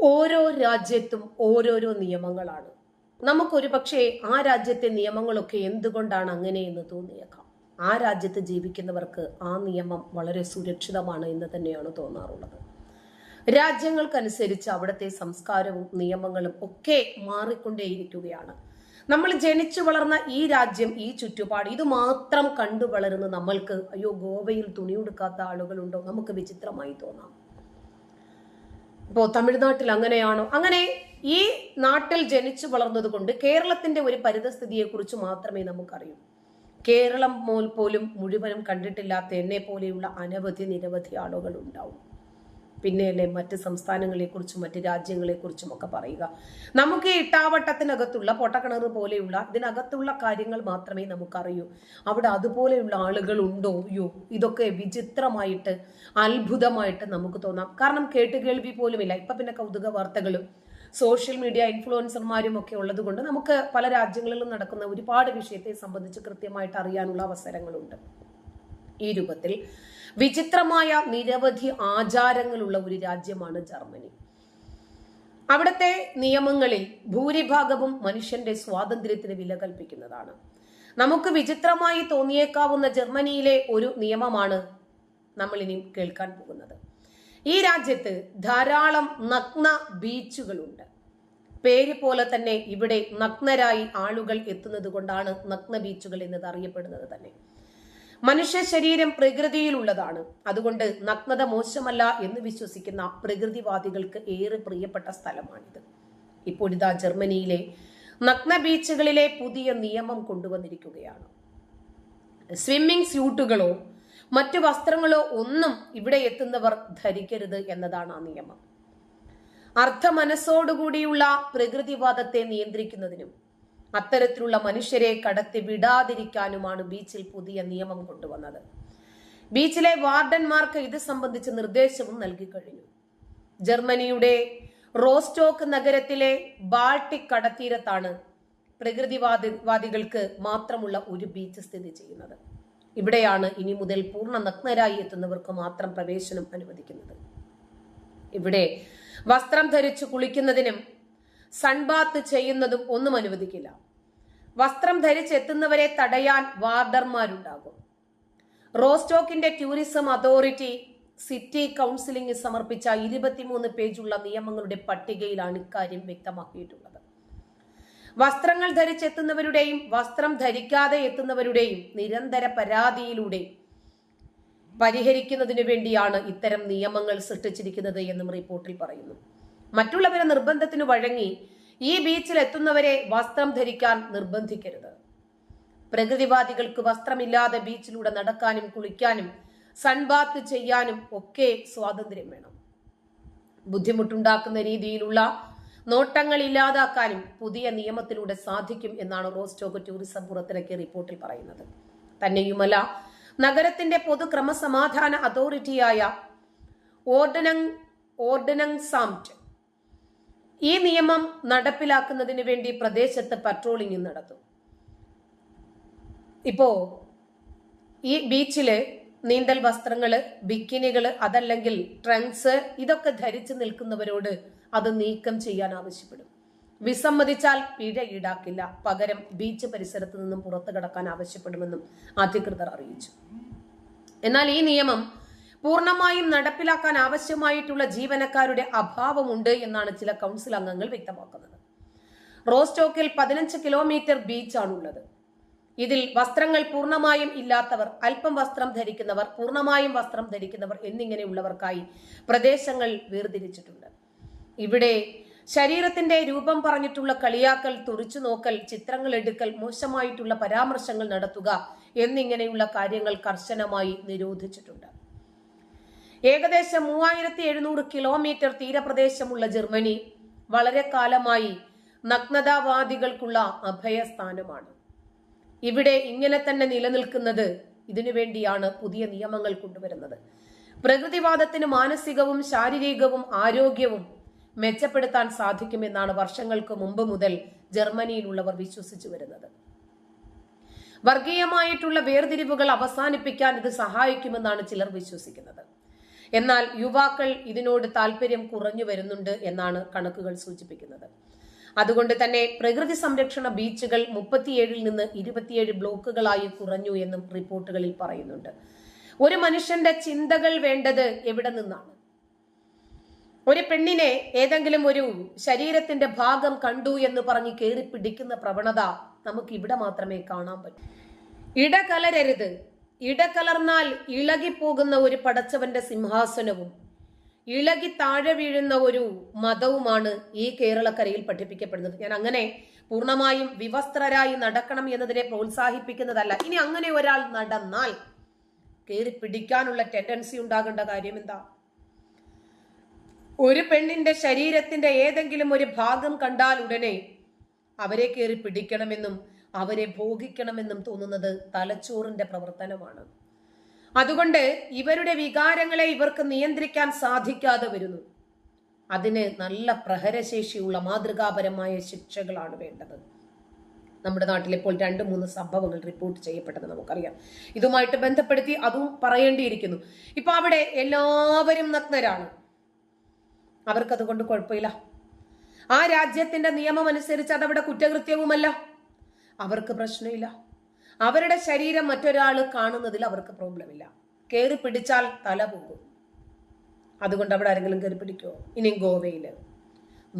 ഓരോ രാജ്യത്തും ഓരോരോ നിയമങ്ങളാണ്. നമുക്കൊരു പക്ഷേ ആ രാജ്യത്തെ നിയമങ്ങളൊക്കെ എന്തുകൊണ്ടാണ് അങ്ങനെയെന്ന് തോന്നിയേക്കാം. ആ രാജ്യത്ത് ജീവിക്കുന്നവർക്ക് ആ നിയമം വളരെ സുരക്ഷിതമാണ് എന്ന് തന്നെയാണ് തോന്നാറുള്ളത്. രാജ്യങ്ങൾക്കനുസരിച്ച് അവിടുത്തെ സംസ്കാരവും നിയമങ്ങളും ഒക്കെ മാറിക്കൊണ്ടേയിരിക്കുകയാണ്. നമ്മൾ ജനിച്ചു വളർന്ന ഈ രാജ്യം ഈ ചുറ്റുപാട് ഇത് മാത്രം കണ്ടു വളരുന്ന നമ്മൾക്ക് അയ്യോ ഗോവയിൽ തുണിയുടുക്കാത്ത ആളുകളുണ്ടോ? നമുക്ക് വിചിത്രമായി തോന്നാം. ഇപ്പോ തമിഴ്നാട്ടിൽ അങ്ങനെയാണോ? അങ്ങനെ ഈ നാട്ടിൽ ജനിച്ചു വളർന്നത് കൊണ്ട് കേരളത്തിന്റെ ഒരു പരിതസ്ഥിതിയെ കുറിച്ച് മാത്രമേ നമുക്കറിയൂ. കേരളം പോലും മുഴുവനും കണ്ടിട്ടില്ലാത്ത എന്നെ പോലെയുള്ള അനവധി നിരവധി ആളുകൾ ഉണ്ടാവും പിന്നെയല്ലേ മറ്റ് സംസ്ഥാനങ്ങളെക്കുറിച്ചും മറ്റ് രാജ്യങ്ങളെക്കുറിച്ചും ഒക്കെ പറയുക. നമുക്ക് ഇട്ടാവട്ടത്തിനകത്തുള്ള പൊട്ടക്കിണർ പോലെയുള്ള ഇതിനകത്തുള്ള കാര്യങ്ങൾ മാത്രമേ നമുക്കറിയൂ. അവിടെ അതുപോലെയുള്ള ആളുകൾ ഉണ്ടോ യോ ഇതൊക്കെ വിചിത്രമായിട്ട് അത്ഭുതമായിട്ട് നമുക്ക് തോന്നാം. കാരണം കേട്ടുകേൾവി പോലുമില്ല. ഇപ്പൊ പിന്നെ കൗതുക വാർത്തകളും സോഷ്യൽ മീഡിയ ഇൻഫ്ലുവൻസർമാരും ഒക്കെ ഉള്ളത് കൊണ്ട് നമുക്ക് പല രാജ്യങ്ങളിലും നടക്കുന്ന ഒരുപാട് വിഷയത്തെ സംബന്ധിച്ച് കൃത്യമായിട്ട് അറിയാനുള്ള അവസരങ്ങളുണ്ട്. ഈ രൂപത്തിൽ വിചിത്രമായ നിരവധി ആചാരങ്ങളുള്ള ഒരു രാജ്യമാണ് ജർമ്മനി. അവിടുത്തെ നിയമങ്ങളിൽ ഭൂരിഭാഗവും മനുഷ്യന്റെ സ്വാതന്ത്ര്യത്തിന് വില കൽപ്പിക്കുന്നതാണ്. നമുക്ക് വിചിത്രമായി തോന്നിയേക്കാവുന്ന ജർമ്മനിയിലെ ഒരു നിയമമാണ് നമ്മൾ ഇനി കേൾക്കാൻ പോകുന്നത്. ഈ രാജ്യത്ത് ധാരാളം നഗ്ന ബീച്ചുകളുണ്ട്. പേര് പോലെ തന്നെ ഇവിടെ നഗ്നരായി ആളുകൾ എത്തുന്നത് കൊണ്ടാണ് നഗ്ന ബീച്ചുകൾ എന്നത് അറിയപ്പെടുന്നത് തന്നെ. മനുഷ്യ ശരീരം പ്രകൃതിയിലുള്ളതാണ്. അതുകൊണ്ട് നഗ്നത മോശമല്ല എന്ന് വിശ്വസിക്കുന്ന പ്രകൃതിവാദികൾക്ക് ഏറെ പ്രിയപ്പെട്ട സ്ഥലമാണിത്. ഇപ്പോഴിതാ ജർമ്മനിയിലെ നഗ്ന ബീച്ചുകളിലെ പുതിയ നിയമം കൊണ്ടുവന്നിരിക്കുകയാണ്. സ്വിമ്മിംഗ് സ്യൂട്ടുകളോ മറ്റു വസ്ത്രങ്ങളോ ഒന്നും ഇവിടെ എത്തുന്നവർ ധരിക്കരുത് എന്നതാണ് ആ നിയമം. അർത്ഥ മനസ്സോടുകൂടിയുള്ള പ്രകൃതിവാദത്തെ നിയന്ത്രിക്കുന്നതിനും അത്തരത്തിലുള്ള മനുഷ്യരെ കടത്തി വിടാതിരിക്കാനുമാണ് ബീച്ചിൽ പുതിയ നിയമം കൊണ്ടുവന്നത്. ബീച്ചിലെ വാർഡന്മാർക്ക് ഇത് സംബന്ധിച്ച് നിർദ്ദേശവും നൽകി കഴിഞ്ഞു. ജർമ്മനിയുടെ റോസ്റ്റോക്ക് നഗരത്തിലെ ബാൾട്ടിക് കടത്തീരത്താണ് പ്രകൃതിവാദി വാദികൾക്ക് മാത്രമുള്ള ഒരു ബീച്ച് സ്ഥിതി ചെയ്യുന്നത്. ഇവിടെയാണ് ഇനി മുതൽ പൂർണ നഗ്നരായി എത്തുന്നവർക്ക് മാത്രം പ്രവേശനം അനുവദിക്കുന്നത്. ഇവിടെ വസ്ത്രം ധരിച്ചു കുളിക്കുന്നതിനും സൺബാത്ത് ചെയ്യുന്നതും ഒന്നും അനുവദിക്കില്ല. വസ്ത്രം ധരിച്ചെത്തുന്നവരെ തടയാൻ വാർഡർമാരുണ്ടാകും. റോസ്റ്റോക്കിന്റെ ടൂറിസം അതോറിറ്റി സിറ്റി കൗൺസിലിംഗ് സമർപ്പിച്ച ഇരുപത്തിമൂന്ന് പേജുള്ള നിയമങ്ങളുടെ പട്ടികയിലാണ് ഇക്കാര്യം വ്യക്തമാക്കിയിട്ടുള്ളത്. വസ്ത്രങ്ങൾ ധരിച്ചെത്തുന്നവരുടെയും വസ്ത്രം ധരിക്കാതെ എത്തുന്നവരുടെയും നിരന്തര പരാതിയിലൂടെ പരിഹരിക്കുന്നതിനു വേണ്ടിയാണ് ഇത്തരം നിയമങ്ങൾ സൃഷ്ടിച്ചിരിക്കുന്നത് എന്നും റിപ്പോർട്ടിൽ പറയുന്നു. മറ്റുള്ളവരെ നിർബന്ധത്തിന് വഴങ്ങി ഈ ബീച്ചിൽ എത്തുന്നവരെ വസ്ത്രം ധരിക്കാൻ നിർബന്ധിക്കരുത്. പ്രകൃതിവാദികൾക്ക് വസ്ത്രമില്ലാതെ ബീച്ചിലൂടെ നടക്കാനും കുളിക്കാനും സൺബാത്ത് ചെയ്യാനും ഒക്കെ സ്വാതന്ത്ര്യം വേണം. ബുദ്ധിമുട്ടുണ്ടാക്കുന്ന രീതിയിലുള്ള നോട്ടങ്ങൾ ഇല്ലാതാക്കാനും പുതിയ നിയമത്തിലൂടെ സാധിക്കും എന്നാണ് റോസ്റ്റോക്ക് ടൂറിസം പുറത്തിറക്കിയ റിപ്പോർട്ടിൽ പറയുന്നത്. തന്നെയുമല്ല നഗരത്തിന്റെ പൊതു ക്രമസമാധാന അതോറിറ്റിയായ ഓർഡനങ് ഓർഡനങ് സാംറ്റ് ഈ നിയമം നടപ്പിലാക്കുന്നതിന് വേണ്ടി പ്രദേശത്ത് പട്രോളിംഗ് നടത്തും. ഇപ്പോ ഈ ബീച്ചിൽ നീന്തൽ വസ്ത്രങ്ങൾ ബിക്കിനികൾ അതല്ലെങ്കിൽ ട്രങ്ക്സ് ഇതൊക്കെ ധരിച്ചു നിൽക്കുന്നവരോട് അത് നീക്കം ചെയ്യാൻ ആവശ്യപ്പെടും. വിസമ്മതിച്ചാൽ പിഴ ഈടാക്കില്ല. പകരം ബീച്ച് പരിസരത്ത് നിന്നും പുറത്തു കടക്കാൻ ആവശ്യപ്പെടുമെന്നും അധികൃതർ അറിയിച്ചു. എന്നാൽ ഈ നിയമം പൂർണമായും നടപ്പിലാക്കാൻ ആവശ്യമായിട്ടുള്ള ജീവനക്കാരുടെ അഭാവമുണ്ട് എന്നാണ് ചില കൗൺസിൽ അംഗങ്ങൾ വ്യക്തമാക്കുന്നത്. റോസ്റ്റോക്കിൽ പതിനഞ്ച് കിലോമീറ്റർ ബീച്ചാണുള്ളത്. ഇതിൽ വസ്ത്രങ്ങൾ പൂർണമായും ഇല്ലാത്തവർ അല്പം വസ്ത്രം ധരിക്കുന്നവർ പൂർണമായും വസ്ത്രം ധരിക്കുന്നവർ എന്നിങ്ങനെയുള്ളവർക്കായി പ്രദേശങ്ങൾ വേർതിരിച്ചിട്ടുണ്ട്. ഇവിടെ ശരീരത്തിന്റെ രൂപം പറഞ്ഞിട്ടുള്ള കളിയാക്കൽ തുറിച്ചു നോക്കൽ ചിത്രങ്ങൾ എടുക്കൽ മോശമായിട്ടുള്ള പരാമർശങ്ങൾ നടത്തുക എന്നിങ്ങനെയുള്ള കാര്യങ്ങൾ കർശനമായി നിരോധിച്ചിട്ടുണ്ട്. ഏകദേശം മൂവായിരത്തി എഴുന്നൂറ് കിലോമീറ്റർ തീരപ്രദേശമുള്ള ജർമ്മനി വളരെ കാലമായി നഗ്നതാവാദികൾക്കുള്ള അഭയസ്ഥാനമാണ്. ഇവിടെ ഇങ്ങനെ തന്നെ നിലനിൽക്കുന്നത് ഇതിനുവേണ്ടിയാണ് പുതിയ നിയമങ്ങൾ കൊണ്ടുവരുന്നത്. പ്രകൃതിവാദത്തിന് മാനസികവും ശാരീരികവും ആരോഗ്യവും മെച്ചപ്പെടുത്താൻ സാധിക്കുമെന്നാണ് വർഷങ്ങൾക്ക് മുമ്പ് മുതൽ ജർമ്മനിയിലുള്ളവർ വിശ്വസിച്ചു വരുന്നത്. വർഗീയമായിട്ടുള്ള വേർതിരിവുകൾ അവസാനിപ്പിക്കാൻ ഇത് സഹായിക്കുമെന്നാണ് ചിലർ വിശ്വസിക്കുന്നത്. എന്നാൽ യുവാക്കൾ ഇതിനോട് താല്പര്യം കുറഞ്ഞു വരുന്നുണ്ട് എന്നാണ് കണക്കുകൾ സൂചിപ്പിക്കുന്നത്. അതുകൊണ്ട് തന്നെ പ്രകൃതി സംരക്ഷണ ബീച്ചുകൾ മുപ്പത്തിയേഴിൽ നിന്ന് ഇരുപത്തിയേഴ് ബ്ലോക്കുകളായി കുറഞ്ഞു എന്നും റിപ്പോർട്ടുകളിൽ പറയുന്നുണ്ട്. ഒരു മനുഷ്യന്റെ ചിന്തകൾ വേണ്ടത് എവിടെ നിന്നാണ്? ഒരു പെണ്ണിനെ ഏതെങ്കിലും ഒരു ശരീരത്തിന്റെ ഭാഗം കണ്ടു എന്ന് പറഞ്ഞ് കയറി പിടിക്കുന്ന പ്രവണത നമുക്ക് ഇവിടെ മാത്രമേ കാണാൻ പറ്റൂ. ഇടകലരരുത്. ഇടകലർന്നാൽ ഇളകിപ്പോകുന്ന ഒരു പടച്ചവന്റെ സിംഹാസനവും ഇളകി താഴെ വീഴുന്ന ഒരു മതവുമാണ് ഈ കേരളക്കരയിൽ പഠിപ്പിക്കപ്പെടുന്നത്. ഞാൻ അങ്ങനെ പൂർണമായും വിവസ്ത്രരായി നടക്കണം എന്നതിനെ പ്രോത്സാഹിപ്പിക്കുന്നതല്ല. ഇനി അങ്ങനെ ഒരാൾ നടന്നാൽ കയറി പിടിക്കാനുള്ള ടെൻഡൻസി ഉണ്ടാകേണ്ട കാര്യം എന്താ? ഒരു പെണ്ണിന്റെ ശരീരത്തിന്റെ ഏതെങ്കിലും ഒരു ഭാഗം കണ്ടാൽ ഉടനെ അവരെ കയറി പിടിക്കണമെന്നും അവരെ ഭോഗിക്കണമെന്നും തോന്നുന്നത് തലച്ചോറിന്റെ പ്രവർത്തനമാണ്. അതുകൊണ്ട് ഇവരുടെ വികാരങ്ങളെ ഇവർക്ക് നിയന്ത്രിക്കാൻ സാധിക്കാതെ വരുന്നു. അതിന് നല്ല പ്രഹരശേഷിയുള്ള മാതൃകാപരമായ ശിക്ഷകളാണ് വേണ്ടത്. നമ്മുടെ നാട്ടിൽ ഇപ്പോൾ രണ്ട് മൂന്ന് സംഭവങ്ങൾ റിപ്പോർട്ട് ചെയ്യപ്പെട്ടത് നമുക്കറിയാം. ഇതുമായിട്ട് ബന്ധപ്പെടുത്തി അതും പറയേണ്ടിയിരിക്കുന്നു. ഇപ്പൊ അവിടെ എല്ലാവരും നഗ്നരാണ്. അവർക്കതുകൊണ്ട് കുഴപ്പമില്ല. ആ രാജ്യത്തിന്റെ നിയമം അനുസരിച്ച് അതവിടെ കുറ്റകൃത്യവുമല്ല. അവർക്ക് പ്രശ്നമില്ല. അവരുടെ ശരീരം മറ്റൊരാൾ കാണുന്നതിൽ അവർക്ക് പ്രോബ്ലം ഇല്ല കയറി പിടിച്ചാൽ തല പോകും അതുകൊണ്ട് അവിടെ ആരെങ്കിലും കയറി പിടിക്കോ ഇനി ഗോവയിൽ.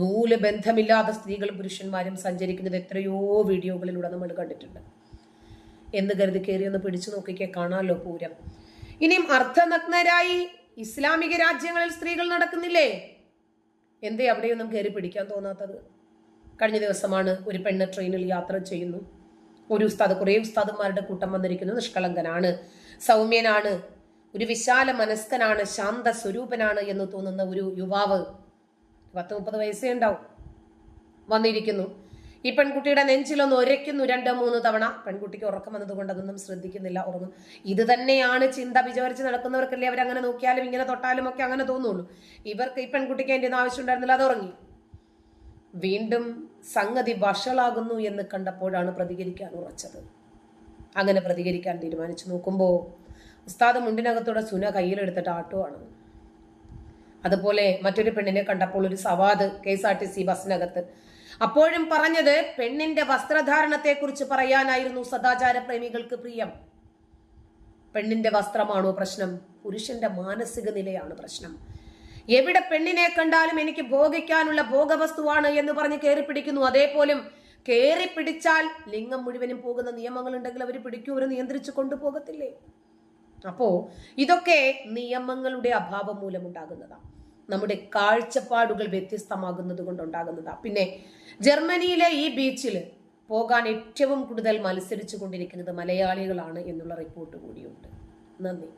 നൂൽ ബന്ധമില്ലാത്ത സ്ത്രീകളും പുരുഷന്മാരും സഞ്ചരിക്കുന്നത് എത്രയോ വീഡിയോകളിലൂടെ നമ്മൾ കണ്ടിട്ടുണ്ട്. എന്ന് കരുതി കയറി ഒന്ന് പിടിച്ചു നോക്കിക്കേ കാണാമല്ലോ പൂരം. ഇനിയും അർദ്ധനഗ്നരായി ഇസ്ലാമിക രാജ്യങ്ങളിൽ സ്ത്രീകൾ നടക്കുന്നില്ലേ? എന്തേ അവിടെയൊന്നും കയറി പിടിക്കാൻ തോന്നാത്തത്? കഴിഞ്ഞ ദിവസമാണ് ഒരു പെണ്ണ് ട്രെയിനിൽ യാത്ര ചെയ്യുന്നു. ഒരു ഉസ്താദ് കുറേ ഉസ്താദന്മാരുടെ കൂട്ടം വന്നിരിക്കുന്നു. നിഷ്കളങ്കനാണ് സൗമ്യനാണ് ഒരു വിശാല മനസ്കനാണ് ശാന്ത സ്വരൂപനാണ് എന്ന് തോന്നുന്ന ഒരു യുവാവ് പത്ത് മുപ്പത് വയസ്സേ ഉണ്ടാവും. വന്നിരിക്കുന്നു. ഈ പെൺകുട്ടിയുടെ നെഞ്ചിലൊന്ന് ഒരയ്ക്കുന്നു രണ്ടോ മൂന്ന് തവണ. പെൺകുട്ടിക്ക് ഉറക്കം വന്നതുകൊണ്ട് അതൊന്നും ശ്രദ്ധിക്കുന്നില്ല ഉറങ്ങും. ഇത് തന്നെയാണ് ചിന്ത വിചാരിച്ച് നടക്കുന്നവർക്കല്ലേ അവരങ്ങനെ നോക്കിയാലും ഇങ്ങനെ തൊട്ടാലും ഒക്കെ അങ്ങനെ തോന്നുള്ളൂ. ഇവർക്ക് ഈ പെൺകുട്ടിക്ക് അതിന്റെ ആവശ്യം ഉണ്ടായിരുന്നില്ല അത് ഉറങ്ങി. വീണ്ടും സംഗതി വഷളാകുന്നു എന്ന് കണ്ടപ്പോഴാണ് പ്രതികരിക്കാൻ ഉറച്ചത്. അങ്ങനെ പ്രതികരിക്കാൻ തീരുമാനിച്ചു. നോക്കുമ്പോൾ ഉസ്താദ് മുണ്ടിനകത്തോടെ സുന കയ്യിലെടുത്തിട്ട് ആട്ടുവാണ് അതുപോലെ മറ്റൊരു പെണ്ണിനെ കണ്ടപ്പോൾ ഒരു Savad K S R T C ബസ്സിനകത്ത് അപ്പോഴും പറഞ്ഞത് പെണ്ണിന്റെ വസ്ത്രധാരണത്തെക്കുറിച്ച് പറയാനായിരുന്നു സദാചാര പ്രേമികൾക്ക് പ്രിയം. പെണ്ണിന്റെ വസ്ത്രമാണോ പ്രശ്നം? പുരുഷന്റെ മാനസിക നിലയാണ് പ്രശ്നം. എവിടെ പെണ്ണിനെ കണ്ടാലും എനിക്ക് ഭോഗിക്കാനുള്ള ഭോഗവസ്തുവാണ് എന്ന് പറഞ്ഞ് കയറി പിടിക്കുന്നു അതേപോലും കയറി പിടിച്ചാൽ ലിംഗം മുഴുവനും പോകുന്ന നിയമങ്ങൾ ഉണ്ടെങ്കിൽ അവർ പിടിക്കൂ അവർ നിയന്ത്രിച്ചു കൊണ്ടുപോകത്തില്ലേ? അപ്പോ ഇതൊക്കെ നിയമങ്ങളുടെ അഭാവം മൂലമുണ്ടാകുന്നതാണ് നമ്മുടെ കാഴ്ചപ്പാടുകൾ വ്യത്യസ്തമാകുന്നത് കൊണ്ടുണ്ടാകുന്നതാ. പിന്നെ ജർമ്മനിയിലെ ഈ ബീച്ചിൽ പോകാൻ ഏറ്റവും കൂടുതൽ മത്സരിച്ചു കൊണ്ടിരിക്കുന്നത് മലയാളികളാണ് എന്നുള്ള റിപ്പോർട്ട് കൂടിയുണ്ട്. നന്ദി.